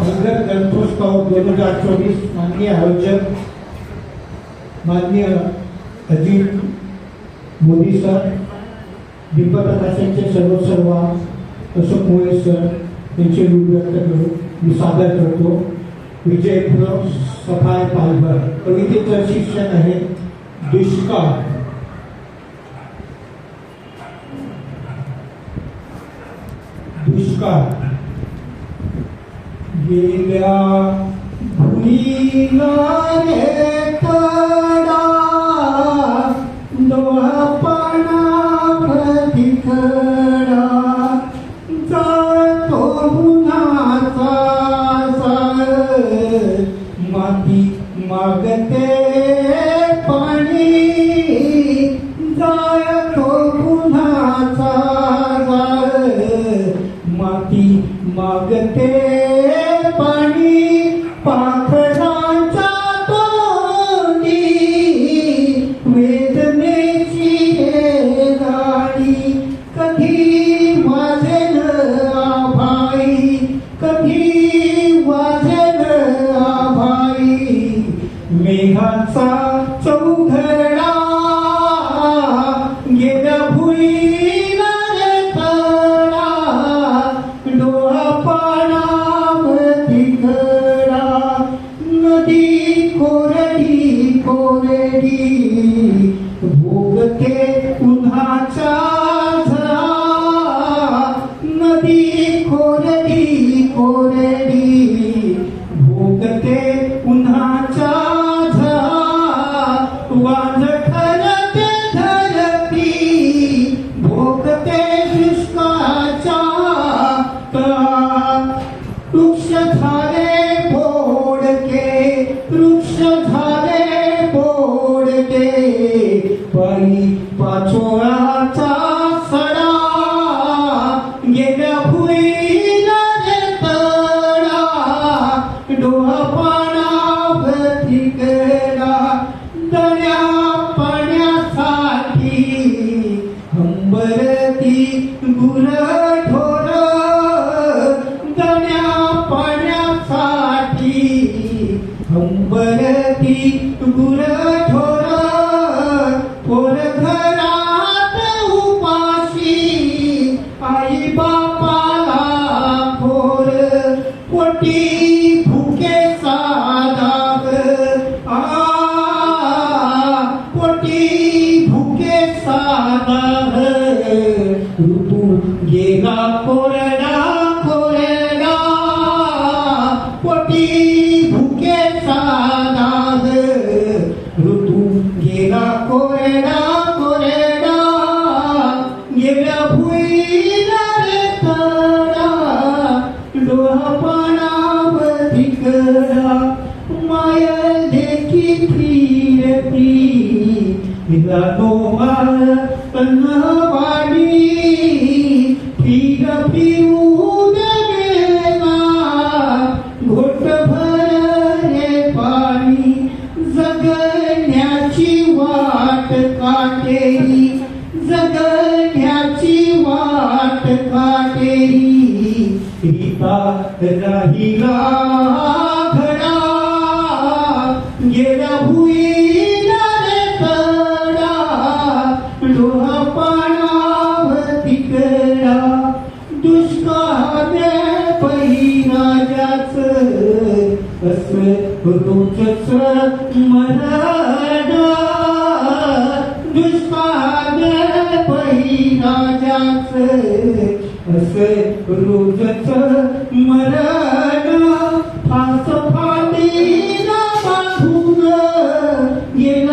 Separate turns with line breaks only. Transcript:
पालघर गणेशोत्सव दोन हजार चोवीस माननीय आयोजक माननीय अजित मोदी सर दीपक प्रकाशांचे सर्व सर्व अशोक मोळे सर यांचे रूप व्यक्त करू मी सादर करतो. विजय फुलं सफाय पालघर. कवितेचं शिक्षण आहे दुष्काळ. दुष्काळ. गेल्या भुईला रे कडा डोळा पाणा प्रतिकडा जातो उन्हाचा माती मागते पाणी जातो उन्हाचा सार माती मागते मेघाचा चौघडा गेल्या भुईला रे तडा डोळा पाणावती घडा नदी कोरडी कोरडी पायी पाचोळाचा सडा गेल्या भुईला रे तडा डोहा पाण्यावरती गेला दण्या पाण्यासाठी हंबरती गुर ढोर दण्या पाण्यासाठी हंबरती गुर भुके सादाग ऋतू गेला कोरडा कोरडा पोटी भुके सादाग ऋतू गेला कोरडा कोरडा गेल्या भुईला रे तडा डोळा पाणावधी तिला डोबा वाडी फिर पिऊ गेला घोट भरले पाणी जगण्याची वाट काटेरी. जगण्याची वाट काटेरी. पिता राहिला घडा गेला भुईला असं रोजच मरण दुष्काळ पहिराजाच असे रोजच मरण फास फाटीला बांधून गेला.